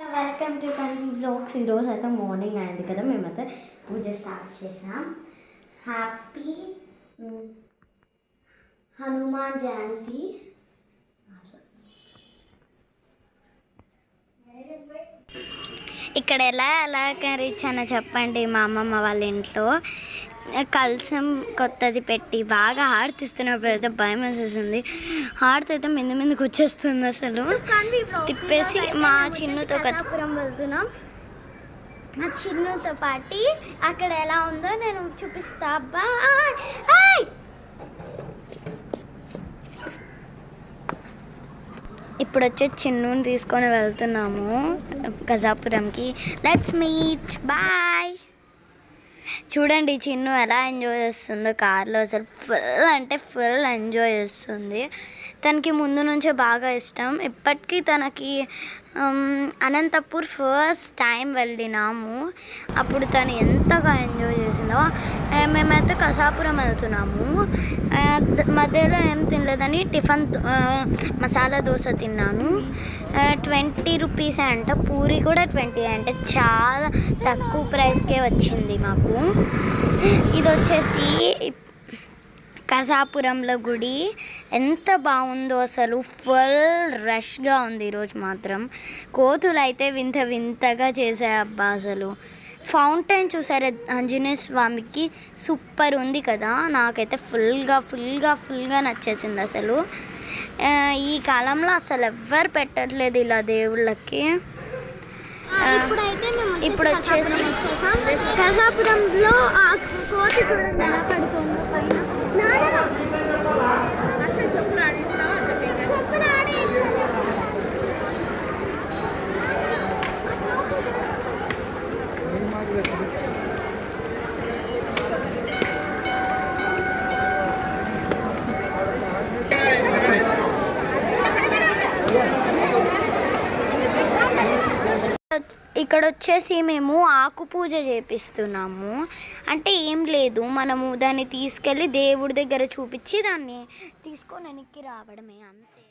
Welcome to కంటి blogs ఈరోజు అయితే మార్నింగ్ అయింది కదా మేమైతే పూజ స్టార్ట్ చేసాం. హ్యాపీ హనుమాన్ జయంతి ఇక్కడ ఎలా అలంకరించానో చెప్పండి మా అమ్మమ్మ వాళ్ళ ఇంట్లో. కలసం కొత్తది పెట్టి బాగా హారతిస్తున్నప్పుడు అయితే భయం వేసేసింది. హారతి అయితే మింది మీదకి వచ్చేస్తుంది అసలు. తిప్పేసి మా చిన్నుతో కథపురం వెళ్తున్నాం. మా చిన్నుతో పాటి అక్కడ ఎలా ఉందో నేను చూపిస్తా. అబ్బా! ఇప్పుడు వచ్చి చిన్నుని తీసుకొని వెళ్తున్నాము గజాపురంకి లెట్స్ మీట్ బాయ్ చూడండి చిన్ను ఎలా ఎంజాయ్ చేస్తుందో కార్లో అసలు ఫుల్ అంటే ఫుల్ ఎంజాయ్ చేస్తుంది. తనకి ముందు నుంచే బాగా ఇష్టం. ఇప్పటికీ తనకి అనంతపూర్ ఫస్ట్ టైం వెళ్ళినాము. అప్పుడు తను ఎంతగా ఎంజాయ్ చేసిందో మేమైతే కసాపురం వెళ్తున్నాము. మధ్యలో ఏం తినలేదని టిఫిన్ మసాలా దోశ తిన్నాను. ట్వంటీ రూపీస్ అంట పూరి కూడా ట్వంటీ అంటే చాలా తక్కువ ప్రైస్కే వచ్చింది మాకు. ఇది వచ్చేసి కసాపురంలో గుడి. ఎంత బాగుందో అసలు ఫుల్ రష్గా ఉంది ఈరోజు మాత్రం. కోతులు అయితే వింత వింతగా చేసాయి అబ్బా అసలు. ఫౌంటైన్ చూసారా ఆంజనేయ స్వామికి? సూపర్ ఉంది కదా. నాకైతే ఫుల్గా ఫుల్గా ఫుల్గా నచ్చేసింది అసలు. ఈ కాలంలో అసలు ఎవ్వరు పెట్టట్లేదు ఇలా దేవుళ్ళకి. ఇప్పుడు వచ్చేసి కసాపురంలో కోతి చూడండి ఇక్కడ వచ్చేసి మేము ఆకు పూజ చేపిస్తున్నాము. అంటే ఏం లేదు మనము దాన్ని తీసుకెళ్ళి దేవుడి దగ్గర చూపించి దాన్ని తీసుకొని వెనక్కి రావడమే అంతే.